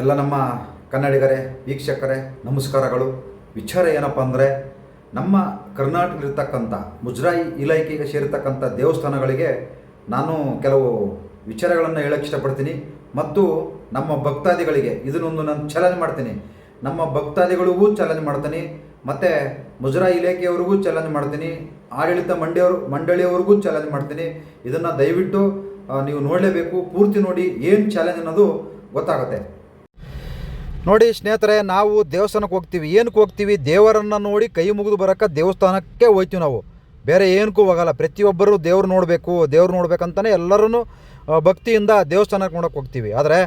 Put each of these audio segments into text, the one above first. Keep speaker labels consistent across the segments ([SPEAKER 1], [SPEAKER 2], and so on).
[SPEAKER 1] ಎಲ್ಲ ನಮ್ಮ ಕನ್ನಡಿಗರೇ, ವೀಕ್ಷಕರೇ, ನಮಸ್ಕಾರಗಳು. ವಿಚಾರ ಏನಪ್ಪ ಅಂದರೆ, ನಮ್ಮ ಕರ್ನಾಟಕದಲ್ಲಿರ್ತಕ್ಕಂಥ, ಮುಜರಾಯಿ ಇಲಾಖೆಗೆ ಸೇರಿರ್ತಕ್ಕಂಥ ದೇವಸ್ಥಾನಗಳಿಗೆ ನಾನು ಕೆಲವು ವಿಚಾರಗಳನ್ನು ಹೇಳಕ್ಕೆ ಇಷ್ಟಪಡ್ತೀನಿ. ಮತ್ತು ನಮ್ಮ ಭಕ್ತಾದಿಗಳಿಗೆ ಇದನ್ನೊಂದು ನಾನು ಚಾಲೆಂಜ್ ಮಾಡ್ತೀನಿ. ನಮ್ಮ ಭಕ್ತಾದಿಗಳಿಗೂ ಚಾಲೆಂಜ್ ಮಾಡ್ತೀನಿ. ಮತ್ತು ಮುಜರಾಯಿ ಇಲಾಖೆಯವ್ರಿಗೂ ಚಾಲೆಂಜ್ ಮಾಡ್ತೀನಿ. ಆಡಳಿತ ಮಂಡಿಯವರು, ಮಂಡಳಿಯವರಿಗೂ ಚಾಲೆಂಜ್ ಮಾಡ್ತೀನಿ. ಇದನ್ನು ದಯವಿಟ್ಟು ನೀವು ನೋಡಲೇಬೇಕು. ಪೂರ್ತಿ ನೋಡಿ ಏನು ಚಾಲೆಂಜ್ ಅನ್ನೋದು ಗೊತ್ತಾಗುತ್ತೆ. ನೋಡಿ ಸ್ನೇಹಿತರೆ, ನಾವು ದೇವಸ್ಥಾನಕ್ಕೆ ಹೋಗ್ತೀವಿ. ಏನಕ್ಕೆ ಹೋಗ್ತೀವಿ? ದೇವರನ್ನು ನೋಡಿ ಕೈ ಮುಗಿದು ಬರೋಕ್ಕೆ ದೇವಸ್ಥಾನಕ್ಕೆ ಹೋಗ್ತೀವಿ ನಾವು. ಬೇರೆ ಏನಕ್ಕೂ ಹೋಗಲ್ಲ. ಪ್ರತಿಯೊಬ್ಬರು ದೇವ್ರು ನೋಡಬೇಕು, ದೇವ್ರು ನೋಡ್ಬೇಕಂತಲೇ ಎಲ್ಲರೂ ಭಕ್ತಿಯಿಂದ ದೇವಸ್ಥಾನಕ್ಕೆ ನೋಡೋಕೆ ಹೋಗ್ತೀವಿ. ಆದರೆ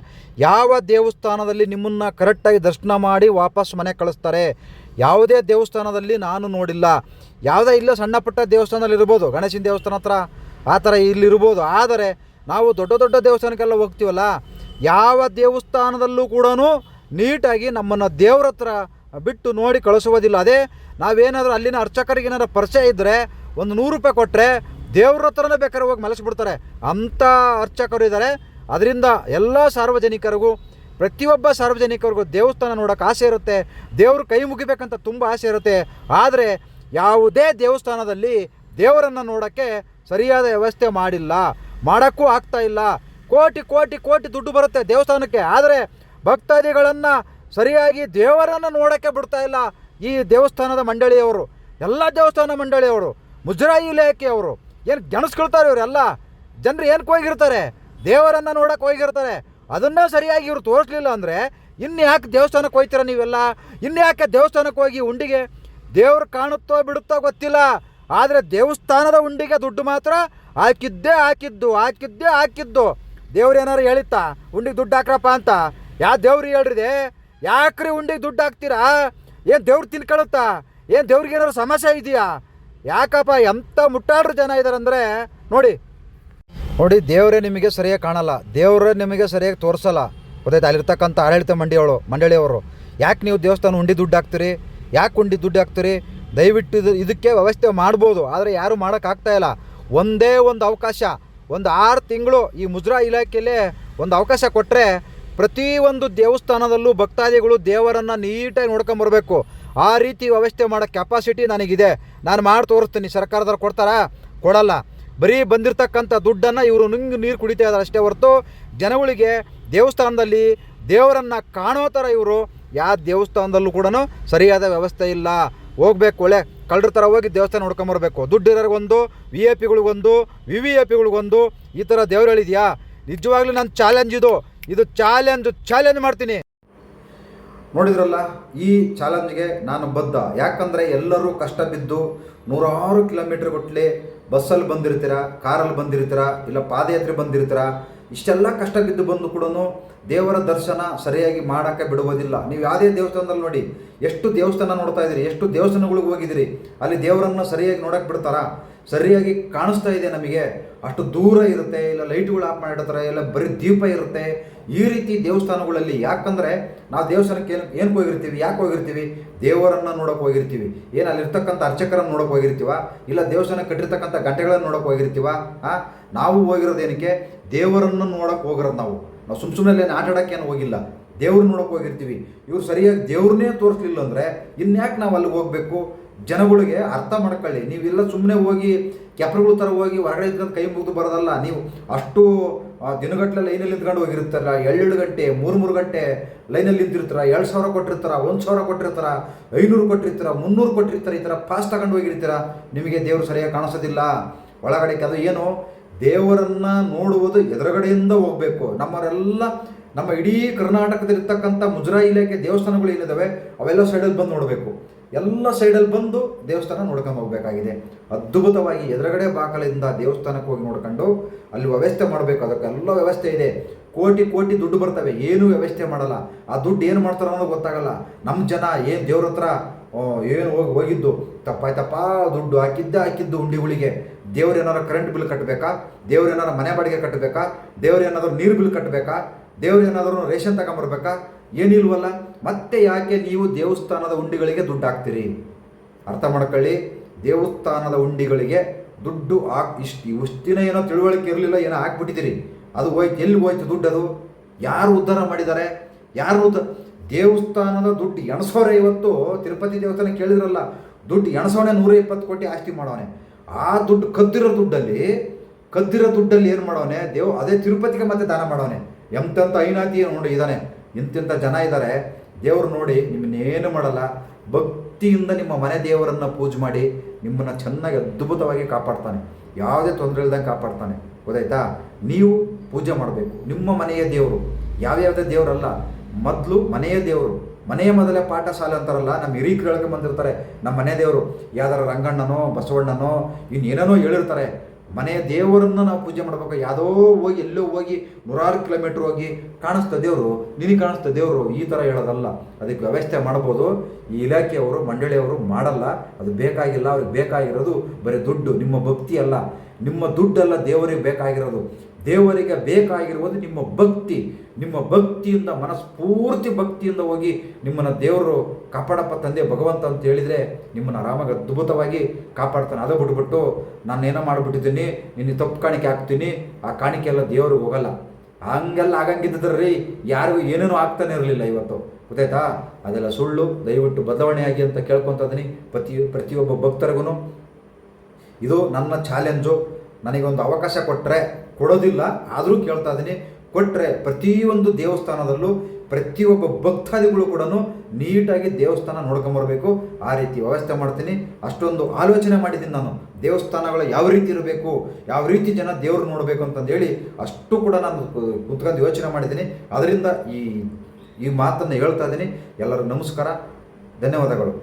[SPEAKER 1] ಯಾವ ದೇವಸ್ಥಾನದಲ್ಲಿ ನಿಮ್ಮನ್ನು ಕರೆಕ್ಟಾಗಿ ದರ್ಶನ ಮಾಡಿ ವಾಪಸ್ ಮನೆಗೆ ಕಳಿಸ್ತಾರೆ? ಯಾವುದೇ ದೇವಸ್ಥಾನದಲ್ಲಿ ನಾನು ನೋಡಿಲ್ಲ. ಯಾವುದೇ ಇಲ್ಲ ಸಣ್ಣ ಪುಟ್ಟ ದೇವಸ್ಥಾನದಲ್ಲಿ ಇರ್ಬೋದು. ಗಣೇಶನ ದೇವಸ್ಥಾನ ಹತ್ರ ಆ ಥರ ಇಲ್ಲಿರ್ಬೋದು ಆದರೆ ನಾವು ದೊಡ್ಡ ದೊಡ್ಡ ದೇವಸ್ಥಾನಕ್ಕೆಲ್ಲ ಹೋಗ್ತೀವಲ್ಲ? ಯಾವ ದೇವಸ್ಥಾನದಲ್ಲೂ ಕೂಡ ನೀಟಾಗಿ ನಮ್ಮನ್ನು ದೇವ್ರ ಹತ್ರ ಬಿಟ್ಟು ನೋಡಿ ಕಳಿಸುವುದಿಲ್ಲ. ಅದೇ ನಾವೇನಾದರೂ ಅಲ್ಲಿನ ಅರ್ಚಕರಿಗೆ ಏನಾದ್ರು ಪರಿಚಯ ಇದ್ದರೆ ಒಂದು ನೂರು ರೂಪಾಯಿ ಕೊಟ್ಟರೆ ದೇವ್ರ ಹತ್ರನೇ ಬೇಕಾದ್ರೆ ಹೋಗಿ ಮಲಸಿಬಿಡ್ತಾರೆ ಅಂಥ ಅರ್ಚಕರು ಇದ್ದಾರೆ ಅದರಿಂದ ಎಲ್ಲ ಸಾರ್ವಜನಿಕರಿಗೂ, ಪ್ರತಿಯೊಬ್ಬ ಸಾರ್ವಜನಿಕರಿಗೂ ದೇವಸ್ಥಾನ ನೋಡೋಕೆ ಆಸೆ ಇರುತ್ತೆ. ದೇವರು ಕೈ ಮುಗಿಬೇಕಂತ ತುಂಬ ಆಸೆ ಇರುತ್ತೆ. ಆದರೆ ಯಾವುದೇ ದೇವಸ್ಥಾನದಲ್ಲಿ ದೇವರನ್ನು ನೋಡೋಕ್ಕೆ ಸರಿಯಾದ ವ್ಯವಸ್ಥೆ ಮಾಡಿಲ್ಲ. ಮಾಡೋಕ್ಕೂ ಆಗ್ತಾ ಇಲ್ಲ. ಕೋಟಿ ಕೋಟಿ ಕೋಟಿ ದುಡ್ಡು ಬರುತ್ತೆ ದೇವಸ್ಥಾನಕ್ಕೆ. ಆದರೆ ಭಕ್ತಾದಿಗಳನ್ನು ಸರಿಯಾಗಿ ದೇವರನ್ನು ನೋಡೋಕ್ಕೆ ಬಿಡ್ತಾ ಇಲ್ಲ ಈ ದೇವಸ್ಥಾನದ ಮಂಡಳಿಯವರು, ಎಲ್ಲ ದೇವಸ್ಥಾನ ಮಂಡಳಿಯವರು, ಮುಜರಾಯಿ ಇಲಾಖೆಯವರು. ಏನು ಗೆಣಸ್ಕೊಳ್ತಾರೆ ಇವರೆಲ್ಲ? ಜನರು ಏನಕ್ಕೆ ಹೋಗಿರ್ತಾರೆ ದೇವರನ್ನು ನೋಡೋಕೆ ಹೋಗಿರ್ತಾರೆ ಅದನ್ನೇ ಸರಿಯಾಗಿ ಇವರು ತೋರಿಸ್ಲಿಲ್ಲ ಅಂದರೆ ಇನ್ನು ದೇವಸ್ಥಾನಕ್ಕೆ ಹೋಗ್ತೀರ ನೀವೆಲ್ಲ? ಇನ್ನು ಯಾಕೆ ದೇವಸ್ಥಾನಕ್ಕೆ ಹೋಗಿ ಉಂಡಿಗೆ? ದೇವ್ರು ಕಾಣುತ್ತೋ ಬಿಡುತ್ತೋ ಗೊತ್ತಿಲ್ಲ. ಆದರೆ ದೇವಸ್ಥಾನದ ಉಂಡಿಗೆ ದುಡ್ಡು ಮಾತ್ರ ಹಾಕಿದ್ದೇ ಹಾಕಿದ್ದು ಹಾಕಿದ್ದೇ ಹಾಕಿದ್ದು. ದೇವ್ರು ಏನಾರು ಹೇಳಿತ್ತಾ? ಉಂಡಿಗೆ ದುಡ್ಡು ಹಾಕ್ರಪ್ಪ ಅಂತ? ಯಾವ ದೇವ್ರು ಹೇಳ್ರಿದೆ? ಯಾಕ್ರಿ ಉಂಡೆ ದುಡ್ಡು ಹಾಕ್ತೀರಾ? ಏನು ದೇವ್ರು ತಿನ್ಕೊಳುತ್ತಾ ಏನು ದೇವ್ರಿಗೆ ಏನಾದ್ರು ಸಮಸ್ಯೆ ಇದೆಯಾ? ಯಾಕಪ್ಪ ಎಂಥ ಮುಟ್ಟಾಡ್ರು ಜನ ಇದ್ದಾರೆ ನೋಡಿ. ನೋಡಿ, ದೇವರೇ ನಿಮಗೆ ಸರಿಯಾಗಿ ಕಾಣಲ್ಲ. ದೇವರೇ ನಿಮಗೆ ಸರಿಯಾಗಿ ತೋರಿಸಲ್ಲ. ಗೊತ್ತಾಯ್ತು? ಅಲ್ಲಿರ್ತಕ್ಕಂಥ ಆಡಳಿತ ಮಂಡಿಯವಳು ಮಂಡಳಿಯವರು. ಯಾಕೆ ನೀವು ದೇವಸ್ಥಾನ ಉಂಡಿ ದುಡ್ಡು ಹಾಕ್ತೀರಿ? ಯಾಕೆ ಉಂಡಿ ದುಡ್ಡು ಹಾಕ್ತೀರಿ? ದಯವಿಟ್ಟು ಇದು ಇದಕ್ಕೆ ವ್ಯವಸ್ಥೆ ಮಾಡ್ಬೋದು. ಆದರೆ ಯಾರೂ ಮಾಡೋಕ್ಕಾಗ್ತಾ ಇಲ್ಲ. ಒಂದೇ ಒಂದು ಅವಕಾಶ. ಒಂದು ಆರು ತಿಂಗಳು ಈ ಮುಜ್ರಾ ಇಲಾಖೆಯಲ್ಲೇ ಒಂದು ಅವಕಾಶ ಕೊಟ್ಟರೆ ಪ್ರತಿಯೊಂದು ದೇವಸ್ಥಾನದಲ್ಲೂ ಭಕ್ತಾದಿಗಳು ದೇವರನ್ನು ನೀಟಾಗಿ ನೋಡ್ಕೊಂಬರ್ಬೇಕು ಆ ರೀತಿ ವ್ಯವಸ್ಥೆ ಮಾಡೋ ಕೆಪಾಸಿಟಿ ನನಗಿದೆ. ನಾನು ಮಾಡಿ ತೋರಿಸ್ತೀನಿ. ಸರ್ಕಾರದವ್ರು ಕೊಡ್ತಾರಾ? ಕೊಡಲ್ಲ. ಬರೀ ಬಂದಿರತಕ್ಕಂಥ ದುಡ್ಡನ್ನು ಇವರು ನುಂಗಿ ನೀರು ಕುಡಿತಾ ಇದ್ದಾರೆ ಅಷ್ಟೇ ಹೊರತು ಜನಗಳಿಗೆ ದೇವಸ್ಥಾನದಲ್ಲಿ ದೇವರನ್ನು ಕಾಣೋ ಥರ ಇವರು ಯಾವ ದೇವಸ್ಥಾನದಲ್ಲೂ ಕೂಡ ಸರಿಯಾದ ವ್ಯವಸ್ಥೆ ಇಲ್ಲ. ಹೋಗ್ಬೇಕು, ಒಳ್ಳೆ ಕಳ್ಳರ ಥರ ಹೋಗಿ ದೇವಸ್ಥಾನ ನೋಡ್ಕೊಂಬರ್ಬೇಕು ದುಡ್ಡು ಇರೋರಿಗೊಂದು ವಿ ಎ ಪಿಗಳಿಗೊಂದು ವಿ ವಿ ಎ ಪಿಗಳಿಗೊಂದು ಈ ಥರ ದೇವ್ರು ಹೇಳಿದೆಯಾ? ನಿಜವಾಗ್ಲೂ ನನ್ನ ಚಾಲೆಂಜ್ ಇದು. ಇದು ಚಾಲೆಂಜ್ ಚಾಲೆಂಜ್ ಮಾಡ್ತೀನಿ. ನೋಡಿದ್ರಲ್ಲ, ಈ ಚಾಲೆಂಜ್ಗೆ ನಾನು ಬದ್ಧ. ಯಾಕಂದರೆ ಎಲ್ಲರೂ ಕಷ್ಟ ಬಿದ್ದು ನೂರಾರು ಕಿಲೋಮೀಟ್ರ್ ಗಟ್ಟಲೆ ಬಸ್ಸಲ್ಲಿ ಬಂದಿರ್ತೀರ, ಕಾರಲ್ಲಿ ಬಂದಿರ್ತೀರ, ಇಲ್ಲ ಪಾದಯಾತ್ರೆ ಬಂದಿರ್ತೀರ, ಇಷ್ಟೆಲ್ಲ ಕಷ್ಟ ಬಿದ್ದು ಬಂದು ಕೂಡ ದೇವರ ದರ್ಶನ ಸರಿಯಾಗಿ ಮಾಡೋಕ್ಕೆ ಬಿಡುವುದಿಲ್ಲ. ನೀವು ಯಾವುದೇ ದೇವಸ್ಥಾನದಲ್ಲಿ ನೋಡಿ, ಎಷ್ಟು ದೇವಸ್ಥಾನ ನೋಡ್ತಾ ಇದ್ದೀರಿ, ಎಷ್ಟು ದೇವಸ್ಥಾನಗಳಿಗೆ ಹೋಗಿದ್ದೀರಿ, ಅಲ್ಲಿ ದೇವರನ್ನು ಸರಿಯಾಗಿ ನೋಡಕ್ಕೆ ಬಿಡ್ತಾರಾ? ಸರಿಯಾಗಿ ಕಾಣಿಸ್ತಾ ಇದೆ ನಮಗೆ. ಅಷ್ಟು ದೂರ ಇರುತ್ತೆ, ಇಲ್ಲ ಲೈಟ್ಗಳು ಆಫ್ ಮಾಡಿರ್ತಾರೆ, ಇಲ್ಲ ಬರೀ ದೀಪ ಇರುತ್ತೆ. ಈ ರೀತಿ ದೇವಸ್ಥಾನಗಳಲ್ಲಿ ಯಾಕಂದರೆ ನಾವು ದೇವಸ್ಥಾನಕ್ಕೆ ಏನು ಏನಕ್ಕೆ ಹೋಗಿರ್ತೀವಿ, ಯಾಕೆ ಹೋಗಿರ್ತೀವಿ? ದೇವರನ್ನು ನೋಡೋಕೆ ಹೋಗಿರ್ತೀವಿ. ಏನು ಅಲ್ಲಿರ್ತಕ್ಕಂಥ ಅರ್ಚಕರನ್ನು ನೋಡೋಕೆ ಹೋಗಿರ್ತೀವ? ಇಲ್ಲ ದೇವಸ್ಥಾನ ಕಟ್ಟಿರ್ತಕ್ಕಂಥ ಗಂಟೆಗಳನ್ನು ನೋಡೋಕೆ ಹೋಗಿರ್ತೀವ? ಹಾಂ ನಾವು ಹೋಗಿರೋದು ಏನಕ್ಕೆ? ದೇವರನ್ನು ನೋಡೋಕೆ ಹೋಗಿರೋದು ನಾವು. ನಾವು ಸುಮ್ಮ ಸುಮ್ಮನೆ ಆಟ ಏನು ಹೋಗಿಲ್ಲ. ದೇವ್ರನ್ನ ನೋಡೋಕೆ ಹೋಗಿರ್ತೀವಿ. ಇವ್ರು ಸರಿಯಾಗಿ ದೇವ್ರನ್ನೇ ತೋರಿಸ್ಲಿಲ್ಲ ಅಂದರೆ ಇನ್ಯಾಕೆ ನಾವು ಅಲ್ಲಿಗೆ ಹೋಗಬೇಕು? ಜನಗಳಿಗೆ ಅರ್ಥ ಮಾಡ್ಕೊಳ್ಳಿ. ನೀವೆಲ್ಲ ಸುಮ್ಮನೆ ಹೋಗಿ ಕೆಪ್ರಗಳ ಥರ ಹೋಗಿ ಹೊರಗಡೆ ಇದ್ಕೊಂಡು ಕೈ ಮುಗಿದು ಬರೋದಲ್ಲ, ನೀವು ಅಷ್ಟು ದಿನಗಟ್ಟಲೆ ಲೈನಲ್ಲಿ ನಿಂತ್ಕೊಂಡು ಹೋಗಿರ್ತಾರಲ್ಲ ಎರಡು ಗಂಟೆ ಮೂರು ಮೂರು ಗಂಟೆ ಲೈನಲ್ಲಿ ನಿಂತಿರ್ತಾರ ಎರಡು ಸಾವಿರ ಕೊಟ್ಟಿರ್ತಾರ, ಒಂದು ಸಾವಿರ ಕೊಟ್ಟಿರ್ತಾರ, ಐನೂರು ಕೊಟ್ಟಿರ್ತಾರ, ಮುನ್ನೂರು ಕೊಟ್ಟಿರ್ತಾರೆ, ಈ ಥರ ಫಾಸ್ಟ್ ತಗೊಂಡು ಹೋಗಿರ್ತೀರ, ನಿಮಗೆ ದೇವರು ಸರಿಯಾಗಿ ಕಾಣಿಸೋದಿಲ್ಲ. ಒಳಗಡೆ ಅದು ಏನು? ದೇವರನ್ನು ನೋಡುವುದು ಎದುರುಗಡೆಯಿಂದ ಹೋಗಬೇಕು. ನಮ್ಮವರೆಲ್ಲ, ನಮ್ಮ ಇಡೀ ಕರ್ನಾಟಕದಲ್ಲಿರ್ತಕ್ಕಂಥ ಮುಜರಾಯಿ ಇಲಾಖೆ ದೇವಸ್ಥಾನಗಳು ಏನಿದ್ದಾವೆ ಅವೆಲ್ಲ ಸೈಡಲ್ಲಿ ಬಂದು ನೋಡಬೇಕು. ಎಲ್ಲ ಸೈಡಲ್ಲಿ ಬಂದು ದೇವಸ್ಥಾನ ನೋಡ್ಕೊಂಡು ಹೋಗಬೇಕಾಗಿದೆ. ಅದ್ಭುತವಾಗಿ ಎದುರುಗಡೆ ಬಾಕಲಿಂದ ದೇವಸ್ಥಾನಕ್ಕೆ ಹೋಗಿ ನೋಡ್ಕೊಂಡು ಅಲ್ಲಿ ವ್ಯವಸ್ಥೆ ಮಾಡಬೇಕು. ಅದಕ್ಕೆಲ್ಲ ವ್ಯವಸ್ಥೆ ಇದೆ. ಕೋಟಿ ಕೋಟಿ ದುಡ್ಡು ಬರ್ತವೆ. ಏನೂ ವ್ಯವಸ್ಥೆ ಮಾಡಲ್ಲ. ಆ ದುಡ್ಡು ಏನು ಮಾಡ್ತಾರೋ ಅನ್ನೋದು ಗೊತ್ತಾಗಲ್ಲ. ನಮ್ಮ ಜನ ಏನು ದೇವ್ರ ಹತ್ರ ಏನು ಹೋಗಿ ಹೋಗಿದ್ದು, ತಪ್ಪಾಯ್ತಪ್ಪ, ದುಡ್ಡು ಹಾಕಿದ್ದೆ ಹಾಕಿದ್ದು ಉಂಡಿಗಳಿಗೆ ದೇವ್ರು ಏನಾದ್ರು ಕರೆಂಟ್ ಬಿಲ್ ಕಟ್ಟಬೇಕಾ ದೇವ್ರು ಏನಾದ್ರು ಮನೆ ಬಾಡಿಗೆ ಕಟ್ಟಬೇಕಾ ದೇವ್ರು ಏನಾದರೂ ನೀರು ಬಿಲ್ ಕಟ್ಟಬೇಕಾ ದೇವ್ರು ಏನಾದರೂ ರೇಷನ್ ತಗೊಂಬರ್ಬೇಕಾ? ಏನಿಲ್ವಲ್ಲ? ಮತ್ತೆ ಯಾಕೆ ನೀವು ದೇವಸ್ಥಾನದ ಉಂಡಿಗಳಿಗೆ ದುಡ್ಡು ಹಾಕ್ತೀರಿ ಅರ್ಥ ಮಾಡ್ಕೊಳ್ಳಿ. ದೇವಸ್ಥಾನದ ಉಂಡಿಗಳಿಗೆ ದುಡ್ಡು ಹಾಕ್ ಇಷ್ಟು ಇಷ್ಟಿನ ಏನೋ ತಿಳುವಳಿಕೆ ಇರಲಿಲ್ಲ, ಏನೋ ಹಾಕ್ಬಿಟ್ಟಿದ್ದೀರಿ ಅದು ಹೋಯ್ತು. ಎಲ್ಲಿ ಹೋಯ್ತು ದುಡ್ಡು ಅದು? ಯಾರು ಉದ್ಧಾರ ಮಾಡಿದ್ದಾರೆ? ಯಾರು ದೇವಸ್ಥಾನದ ದುಡ್ಡು ಎಣಸೋರೆ ಇವತ್ತು. ತಿರುಪತಿ ದೇವಸ್ಥಾನ ಕೇಳಿದ್ರಲ್ಲ, ದುಡ್ಡು ಎಣಸೋಣೆ ನೂರ ಇಪ್ಪತ್ತು ಕೋಟಿ ಆಸ್ತಿ ಮಾಡೋನೆ. ಆ ದುಡ್ಡು ಕದ್ದಿರೋ ದುಡ್ಡಲ್ಲಿ ಕದ್ದಿರೋ ದುಡ್ಡಲ್ಲಿ ಏನು ಮಾಡೋನೆ? ದೇವ್ ಅದೇ ತಿರುಪತಿಗೆ ಮತ್ತೆ ದಾನ ಮಾಡೋನೆ. ಎಂತಂತ ಐನಾತಿ ನೋಡಿ ಇದ್ದಾನೆ. ಇಂತಿಂಥ ಜನ ಇದ್ದಾರೆ, ದೇವರು ನೋಡಿ ನಿಮ್ಮನ್ನೇನು ಮಾಡಲ್ಲ, ಭಕ್ತಿಯಿಂದ ನಿಮ್ಮ ಮನೆ ದೇವರನ್ನು ಪೂಜೆ ಮಾಡಿ ನಿಮ್ಮನ್ನು ಚೆನ್ನಾಗಿ ಅದ್ಭುತವಾಗಿ ಕಾಪಾಡ್ತಾನೆ. ಯಾವುದೇ ತೊಂದರೆ ಇಲ್ದಂಗೆ ಕಾಪಾಡ್ತಾನೆ. ಗೊತ್ತಾಯ್ತಾ? ನೀವು ಪೂಜೆ ಮಾಡಬೇಕು. ನಿಮ್ಮ ಮನೆಯ ದೇವರು. ಯಾವ್ಯಾವುದೇ ದೇವರಲ್ಲ. ಮೊದಲು ಮನೆಯ ದೇವರು. ಮನೆಯ ಮೊದಲೇ ಪಾಠ ಶಾಲೆ ಅಂತಾರಲ್ಲ, ನಮ್ಮ ಹಿರೀಕರೊಳಗೆ ಬಂದಿರ್ತಾರೆ ನಮ್ಮ ಮನೆ ದೇವರು. ಯಾವ್ದಾರ ರಂಗಣ್ಣನೋ, ಬಸವಣ್ಣನೋ, ಇನ್ನೇನೇನೋ ಹೇಳಿರ್ತಾರೆ. ಮನೆಯ ದೇವರನ್ನು ನಾವು ಪೂಜೆ ಮಾಡಬೇಕು. ಯಾವುದೋ ಹೋಗಿ, ಎಲ್ಲೋ ಹೋಗಿ, ನೂರಾರು ಕಿಲೋಮೀಟ್ರ್ ಹೋಗಿ ಕಾಣಿಸ್ತ ದೇವರು, ನಿನಗೆ ಕಾಣಿಸ್ತ ದೇವರು, ಈ ಥರ ಹೇಳೋದಲ್ಲ. ಅದಕ್ಕೆ ವ್ಯವಸ್ಥೆ ಮಾಡ್ಬೋದು. ಈ ಇಲಾಖೆಯವರು, ಮಂಡಳಿಯವರು ಮಾಡಲ್ಲ. ಅದು ಬೇಕಾಗಿಲ್ಲ, ಅವ್ರಿಗೆ ಬೇಕಾಗಿರೋದು ಬರೀ ದುಡ್ಡು, ನಿಮ್ಮ ಭಕ್ತಿ ಅಲ್ಲ. ನಿಮ್ಮ ದುಡ್ಡಲ್ಲ ದೇವರಿಗೆ ಬೇಕಾಗಿರೋದು. ದೇವರಿಗೆ ಬೇಕಾಗಿರುವುದು ನಿಮ್ಮ ಭಕ್ತಿ. ನಿಮ್ಮ ಭಕ್ತಿಯಿಂದ, ಮನಸ್ಫೂರ್ತಿ ಭಕ್ತಿಯಿಂದ ಹೋಗಿ ನಿಮ್ಮನ್ನು ದೇವರು ಕಾಪಾಡಪ್ಪ ತಂದೆ ಭಗವಂತ ಅಂತ ಹೇಳಿದರೆ ನಿಮ್ಮನ್ನು ಆರಾಮಾಗಿ ಅದ್ಭುತವಾಗಿ ಕಾಪಾಡ್ತಾನೆ. ಅದು ಬಿಟ್ಬಿಟ್ಟು ನಾನು ಏನೋ ಮಾಡಿಬಿಟ್ಟಿದ್ದೀನಿ, ನಿನ್ನ ತಪ್ಪು ಕಾಣಿಕೆ ಹಾಕ್ತೀನಿ, ಆ ಕಾಣಿಕೆ ಎಲ್ಲ ದೇವ್ರಿಗೆ ಹೋಗಲ್ಲ. ಹಂಗೆಲ್ಲ ರೀ ಯಾರಿಗೂ ಏನೇನೋ ಆಗ್ತಾನೆ ಇರಲಿಲ್ಲ ಇವತ್ತು. ಗೊತ್ತಾಯ್ತಾ? ಅದೆಲ್ಲ ಸುಳ್ಳು, ದಯವಿಟ್ಟು ಬದಲಾವಣೆಯಾಗಿ ಅಂತ ಕೇಳ್ಕೊತ ಇದ್ದೀನಿ ಪ್ರತಿ, ಪ್ರತಿಯೊಬ್ಬ ಭಕ್ತರಿಗೂ ಇದು ನನ್ನ ಚಾಲೆಂಜು. ನನಗೊಂದು ಅವಕಾಶ ಕೊಟ್ಟರೆ ಕೊಡೋದಿಲ್ಲ, ಆದರೂ ಕೇಳ್ತಾ ಇದ್ದೀನಿ ಕೊಟ್ಟರೆ ಪ್ರತಿಯೊಂದು ದೇವಸ್ಥಾನದಲ್ಲೂ ಪ್ರತಿಯೊಬ್ಬ ಭಕ್ತಾದಿಗಳು ಕೂಡ ನೀಟಾಗಿ ದೇವಸ್ಥಾನ ನೋಡ್ಕೊಂಬರ್ಬೇಕು ಆ ರೀತಿ ವ್ಯವಸ್ಥೆ ಮಾಡ್ತೀನಿ. ಅಷ್ಟೊಂದು ಆಲೋಚನೆ ಮಾಡಿದ್ದೀನಿ ನಾನು. ದೇವಸ್ಥಾನಗಳು ಯಾವ ರೀತಿ ಇರಬೇಕು, ಯಾವ ರೀತಿ ಜನ ದೇವರು ನೋಡಬೇಕು ಅಂತಂದೇಳಿ ಅಷ್ಟು ಕೂಡ ನಾನು ಕುತ್ಕೊಂಡು ಯೋಚನೆ ಮಾಡಿದ್ದೀನಿ. ಅದರಿಂದ ಈ ಈ ಮಾತನ್ನು ಹೇಳ್ತಾ ಇದ್ದೀನಿ. ಎಲ್ಲರಿಗೂ ನಮಸ್ಕಾರ. ಧನ್ಯವಾದಗಳು.